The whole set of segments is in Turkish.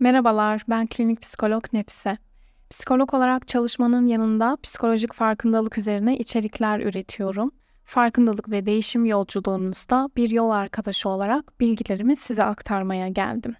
Merhabalar, ben klinik psikolog Nefise. Psikolog olarak çalışmanın yanında psikolojik farkındalık üzerine içerikler üretiyorum. Farkındalık ve değişim yolculuğunuzda bir yol arkadaşı olarak bilgilerimi size aktarmaya geldim.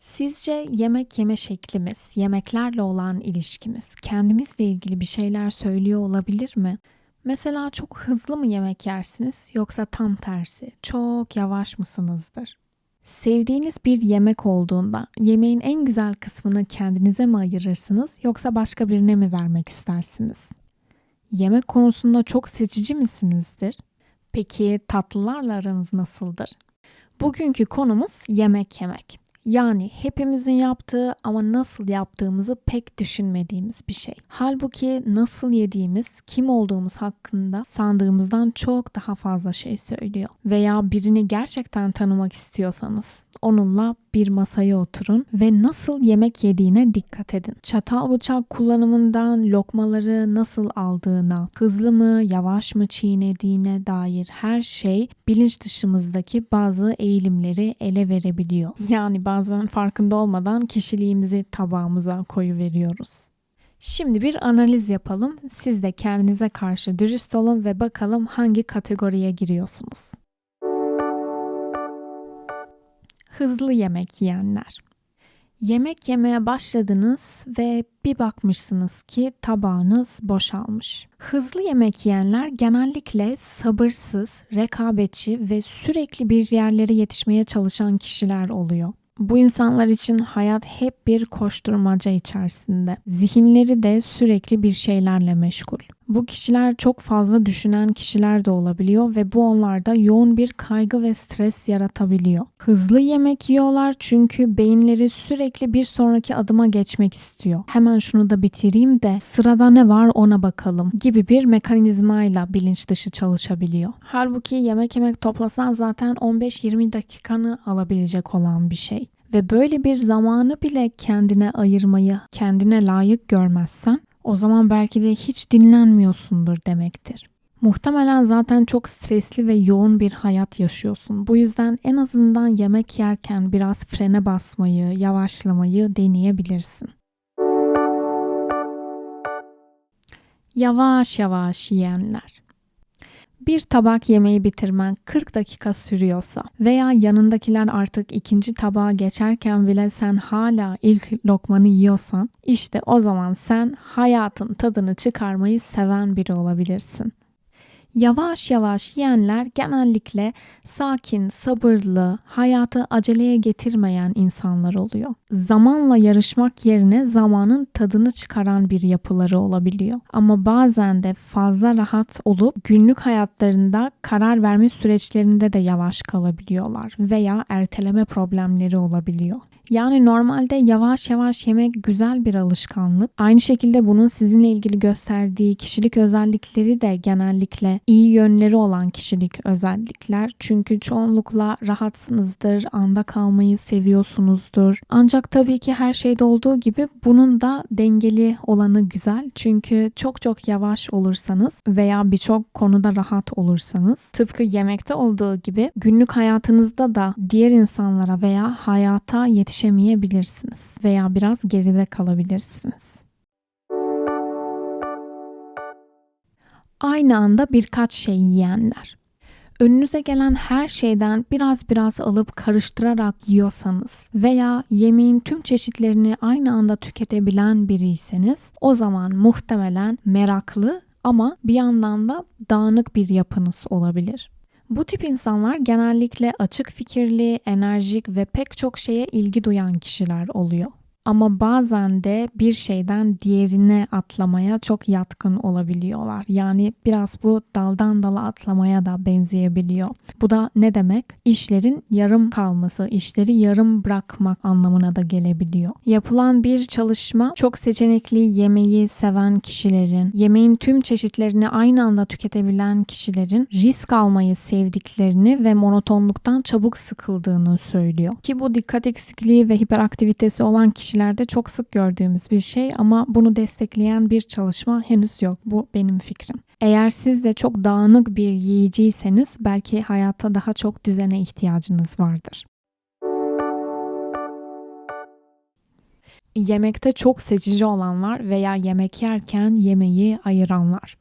Sizce yemek yeme şeklimiz, yemeklerle olan ilişkimiz kendimizle ilgili bir şeyler söylüyor olabilir mi? Mesela çok hızlı mı yemek yersiniz yoksa tam tersi çok yavaş mısınızdır? Sevdiğiniz bir yemek olduğunda yemeğin en güzel kısmını kendinize mi ayırırsınız yoksa başka birine mi vermek istersiniz? Yemek konusunda çok seçici misinizdir? Peki tatlılarla aranız nasıldır? Bugünkü konumuz yemek yemek. Yani hepimizin yaptığı ama nasıl yaptığımızı pek düşünmediğimiz bir şey. Halbuki nasıl yediğimiz, kim olduğumuz hakkında sandığımızdan çok daha fazla şey söylüyor. Veya birini gerçekten tanımak istiyorsanız onunla bir masaya oturun ve nasıl yemek yediğine dikkat edin. Çatal bıçak kullanımından lokmaları nasıl aldığına, hızlı mı, yavaş mı çiğnediğine dair her şey bilinç dışımızdaki bazı eğilimleri ele verebiliyor. Yani bazen farkında olmadan kişiliğimizi tabağımıza koyu veriyoruz. Şimdi bir analiz yapalım. Siz de kendinize karşı dürüst olun ve bakalım hangi kategoriye giriyorsunuz. Hızlı yemek yiyenler. Yemek yemeye başladınız ve bir bakmışsınız ki tabağınız boşalmış. Hızlı yemek yiyenler genellikle sabırsız, rekabetçi ve sürekli bir yerlere yetişmeye çalışan kişiler oluyor. Bu insanlar için hayat hep bir koşturmaca içerisinde. Zihinleri de sürekli bir şeylerle meşgul. Bu kişiler çok fazla düşünen kişiler de olabiliyor ve bu onlarda yoğun bir kaygı ve stres yaratabiliyor. Hızlı yemek yiyorlar çünkü beyinleri sürekli bir sonraki adıma geçmek istiyor. Hemen şunu da bitireyim de sırada ne var ona bakalım gibi bir mekanizmayla bilinç dışı çalışabiliyor. Halbuki yemek yemek toplasan zaten 15-20 dakikanı alabilecek olan bir şey ve böyle bir zamanı bile kendine ayırmayı kendine layık görmezsen o zaman belki de hiç dinlenmiyorsundur demektir. Muhtemelen zaten çok stresli ve yoğun bir hayat yaşıyorsun. Bu yüzden en azından yemek yerken biraz frene basmayı, yavaşlamayı deneyebilirsin. Yavaş yavaş yiyenler. Bir tabak yemeği bitirmen 40 dakika sürüyorsa veya yanındakiler artık ikinci tabağa geçerken bile sen hala ilk lokmanı yiyorsan işte o zaman sen hayatın tadını çıkarmayı seven biri olabilirsin. Yavaş yavaş yiyenler genellikle sakin, sabırlı, hayatı aceleye getirmeyen insanlar oluyor. Zamanla yarışmak yerine zamanın tadını çıkaran bir yapıları olabiliyor. Ama bazen de fazla rahat olup günlük hayatlarında karar verme süreçlerinde de yavaş kalabiliyorlar veya erteleme problemleri olabiliyor. Yani normalde yavaş yavaş yemek güzel bir alışkanlık. Aynı şekilde bunun sizinle ilgili gösterdiği kişilik özellikleri de genellikle iyi yönleri olan kişilik özellikler. Çünkü çoğunlukla rahatsınızdır, anda kalmayı seviyorsunuzdur. Ancak tabii ki her şeyde olduğu gibi bunun da dengeli olanı güzel. Çünkü çok çok yavaş olursanız veya birçok konuda rahat olursanız tıpkı yemekte olduğu gibi günlük hayatınızda da diğer insanlara veya hayata yetiş yetişemeyebilirsiniz veya biraz geride kalabilirsiniz. Aynı anda birkaç şey yiyenler. Önünüze gelen her şeyden biraz biraz alıp karıştırarak yiyorsanız veya yemeğin tüm çeşitlerini aynı anda tüketebilen biriyseniz o zaman muhtemelen meraklı ama bir yandan da dağınık bir yapınız olabilir. Bu tip insanlar genellikle açık fikirli, enerjik ve pek çok şeye ilgi duyan kişiler oluyor ama bazen de bir şeyden diğerine atlamaya çok yatkın olabiliyorlar. Yani biraz bu daldan dala atlamaya da benzeyebiliyor. Bu da ne demek? İşlerin yarım kalması, işleri yarım bırakmak anlamına da gelebiliyor. Yapılan bir çalışma çok seçenekli yemeği seven kişilerin, yemeğin tüm çeşitlerini aynı anda tüketebilen kişilerin risk almayı sevdiklerini ve monotonluktan çabuk sıkıldığını söylüyor. Ki bu dikkat eksikliği ve hiperaktivitesi olan kişiler ilişkilerde çok sık gördüğümüz bir şey ama bunu destekleyen bir çalışma henüz yok. Bu benim fikrim. Eğer siz de çok dağınık bir yiyiciyseniz belki hayatta daha çok düzene ihtiyacınız vardır. Yemekte çok seçici olanlar veya yemek yerken yemeği ayıranlar.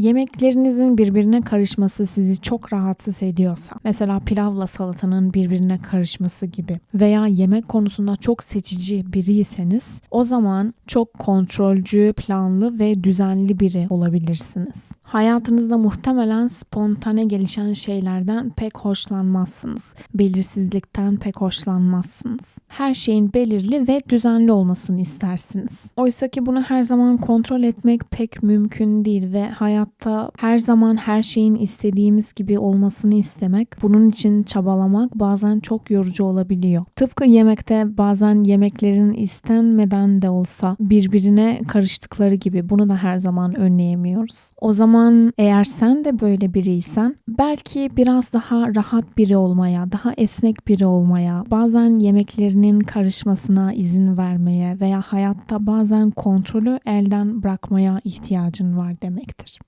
Yemeklerinizin birbirine karışması sizi çok rahatsız ediyorsa, mesela pilavla salatanın birbirine karışması gibi veya yemek konusunda çok seçici biriyseniz, o zaman çok kontrolcü, planlı ve düzenli biri olabilirsiniz. Hayatınızda muhtemelen spontane gelişen şeylerden pek hoşlanmazsınız. Belirsizlikten pek hoşlanmazsınız. Her şeyin belirli ve düzenli olmasını istersiniz. Oysa ki bunu her zaman kontrol etmek pek mümkün değil ve hayatta her zaman her şeyin istediğimiz gibi olmasını istemek, bunun için çabalamak bazen çok yorucu olabiliyor. Tıpkı yemekte bazen yemeklerin istenmeden de olsa birbirine karıştıkları gibi bunu da her zaman önleyemiyoruz. O zaman eğer sen de böyle biriysen belki biraz daha rahat biri olmaya, daha esnek biri olmaya, bazen yemeklerinin karışmasına izin vermeye veya hayatta bazen kontrolü elden bırakmaya ihtiyacın var demektir.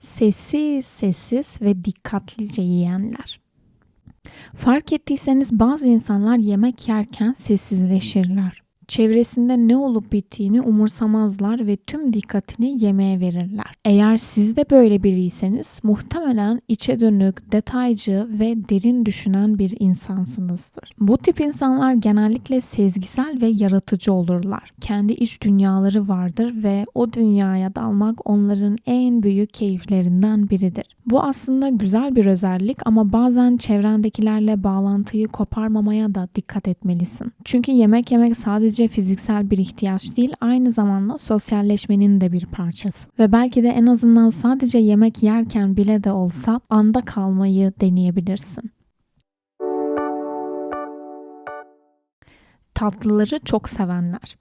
Sessiz sessiz ve dikkatlice yiyenler. Fark ettiyseniz bazı insanlar yemek yerken sessizleşirler. Çevresinde ne olup bittiğini umursamazlar ve tüm dikkatini yemeğe verirler. Eğer siz de böyle biriyseniz muhtemelen içe dönük, detaycı ve derin düşünen bir insansınızdır. Bu tip insanlar genellikle sezgisel ve yaratıcı olurlar. Kendi iç dünyaları vardır ve o dünyaya dalmak onların en büyük keyiflerinden biridir. Bu aslında güzel bir özellik ama bazen çevrendekilerle bağlantıyı koparmamaya da dikkat etmelisin. Çünkü yemek yemek sadece fiziksel bir ihtiyaç değil, aynı zamanda sosyalleşmenin de bir parçası. Ve belki de en azından sadece yemek yerken bile de olsa anda kalmayı deneyebilirsin. Tatlıları çok sevenler.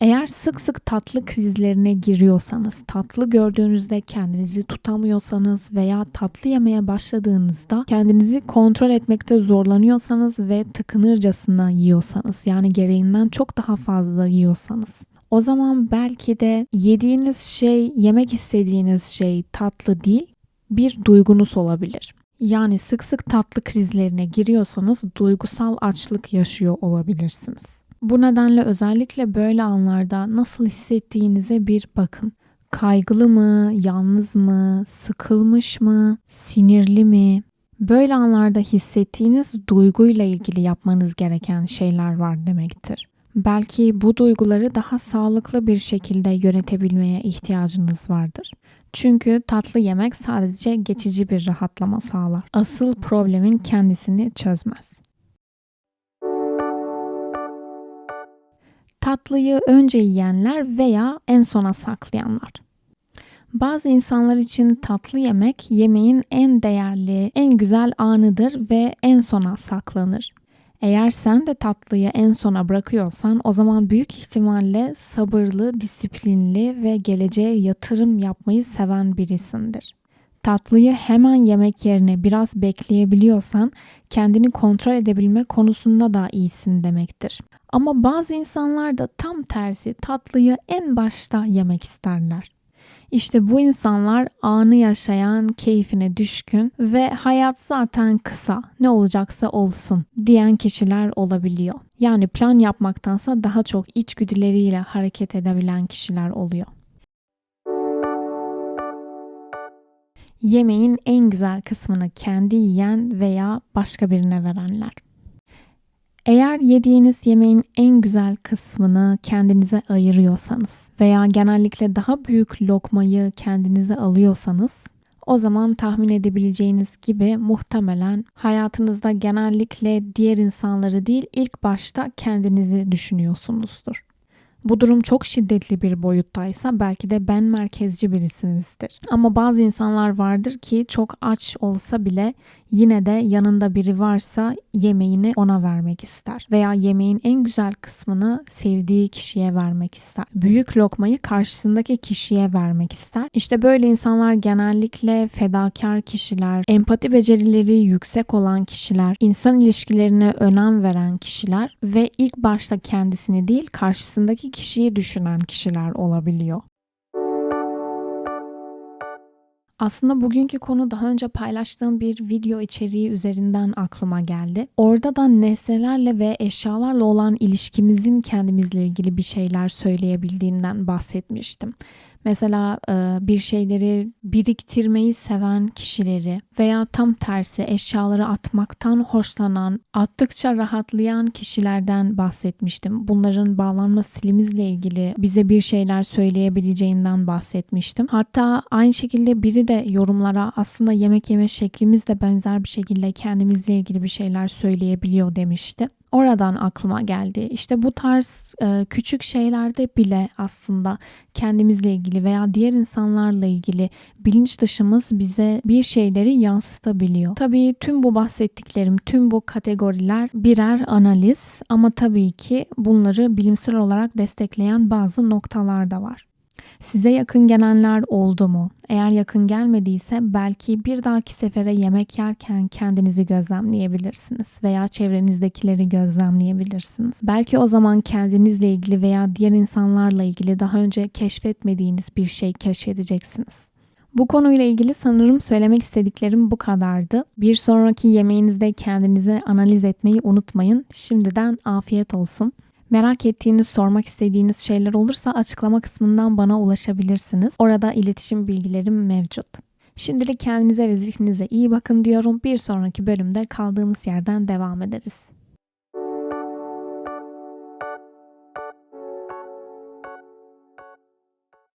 Eğer sık sık tatlı krizlerine giriyorsanız, tatlı gördüğünüzde kendinizi tutamıyorsanız veya tatlı yemeye başladığınızda kendinizi kontrol etmekte zorlanıyorsanız ve tıkınırcasına yiyorsanız, yani gereğinden çok daha fazla yiyorsanız, o zaman belki de yediğiniz şey, yemek istediğiniz şey tatlı değil, bir duygunuz olabilir. Yani sık sık tatlı krizlerine giriyorsanız duygusal açlık yaşıyor olabilirsiniz. Bu nedenle özellikle böyle anlarda nasıl hissettiğinize bir bakın. Kaygılı mı, yalnız mı, sıkılmış mı, sinirli mi? Böyle anlarda hissettiğiniz duyguyla ilgili yapmanız gereken şeyler var demektir. Belki bu duyguları daha sağlıklı bir şekilde yönetebilmeye ihtiyacınız vardır. Çünkü tatlı yemek sadece geçici bir rahatlama sağlar. Asıl problemin kendisini çözmez. Tatlıyı önce yiyenler veya en sona saklayanlar. Bazı insanlar için tatlı yemek yemeğin en değerli, en güzel anıdır ve en sona saklanır. Eğer sen de tatlıyı en sona bırakıyorsan o zaman büyük ihtimalle sabırlı, disiplinli ve geleceğe yatırım yapmayı seven birisindir. Tatlıyı hemen yemek yerine biraz bekleyebiliyorsan kendini kontrol edebilme konusunda da iyisin demektir. Ama bazı insanlar da tam tersi tatlıyı en başta yemek isterler. İşte bu insanlar anı yaşayan, keyfine düşkün ve hayat zaten kısa, ne olacaksa olsun diyen kişiler olabiliyor. Yani plan yapmaktansa daha çok içgüdüleriyle hareket edebilen kişiler oluyor. Yemeğin en güzel kısmını kendi yiyen veya başka birine verenler. Eğer yediğiniz yemeğin en güzel kısmını kendinize ayırıyorsanız veya genellikle daha büyük lokmayı kendinize alıyorsanız o zaman tahmin edebileceğiniz gibi muhtemelen hayatınızda genellikle diğer insanları değil ilk başta kendinizi düşünüyorsunuzdur. Bu durum çok şiddetli bir boyuttaysa belki de ben merkezci birisinizdir. Ama bazı insanlar vardır ki çok aç olsa bile yine de yanında biri varsa yemeğini ona vermek ister veya yemeğin en güzel kısmını sevdiği kişiye vermek ister. Büyük lokmayı karşısındaki kişiye vermek ister. İşte böyle insanlar genellikle fedakar kişiler, empati becerileri yüksek olan kişiler, insan ilişkilerine önem veren kişiler ve ilk başta kendisini değil karşısındaki kişiyi düşünen kişiler olabiliyor. Aslında bugünkü konu daha önce paylaştığım bir video içeriği üzerinden aklıma geldi. Orada da nesnelerle ve eşyalarla olan ilişkimizin kendimizle ilgili bir şeyler söyleyebildiğinden bahsetmiştim. Mesela e, bir şeyleri biriktirmeyi seven kişileri veya tam tersi eşyaları atmaktan hoşlanan, attıkça rahatlayan kişilerden bahsetmiştim. Bunların bağlanma stilimizle ilgili bize bir şeyler söyleyebileceğinden bahsetmiştim. Hatta aynı şekilde biri de yorumlara aslında yemek yeme şeklimiz de benzer bir şekilde kendimizle ilgili bir şeyler söyleyebiliyor demişti. Oradan aklıma geldi. İşte bu tarz e, küçük şeylerde bile aslında kendimizle ilgili veya diğer insanlarla ilgili bilinç dışımız bize bir şeyleri yansıtabiliyor. Tabii tüm bu bahsettiklerim, tüm bu kategoriler birer analiz ama tabii ki bunları bilimsel olarak destekleyen bazı noktalar da var. Size yakın gelenler oldu mu? Eğer yakın gelmediyse belki bir dahaki sefere yemek yerken kendinizi gözlemleyebilirsiniz veya çevrenizdekileri gözlemleyebilirsiniz. Belki o zaman kendinizle ilgili veya diğer insanlarla ilgili daha önce keşfetmediğiniz bir şey keşfedeceksiniz. Bu konuyla ilgili sanırım söylemek istediklerim bu kadardı. Bir sonraki yemeğinizde kendinizi analiz etmeyi unutmayın. Şimdiden afiyet olsun. Merak ettiğiniz, sormak istediğiniz şeyler olursa açıklama kısmından bana ulaşabilirsiniz. Orada iletişim bilgilerim mevcut. Şimdilik kendinize ve zihninize iyi bakın diyorum. Bir sonraki bölümde kaldığımız yerden devam ederiz.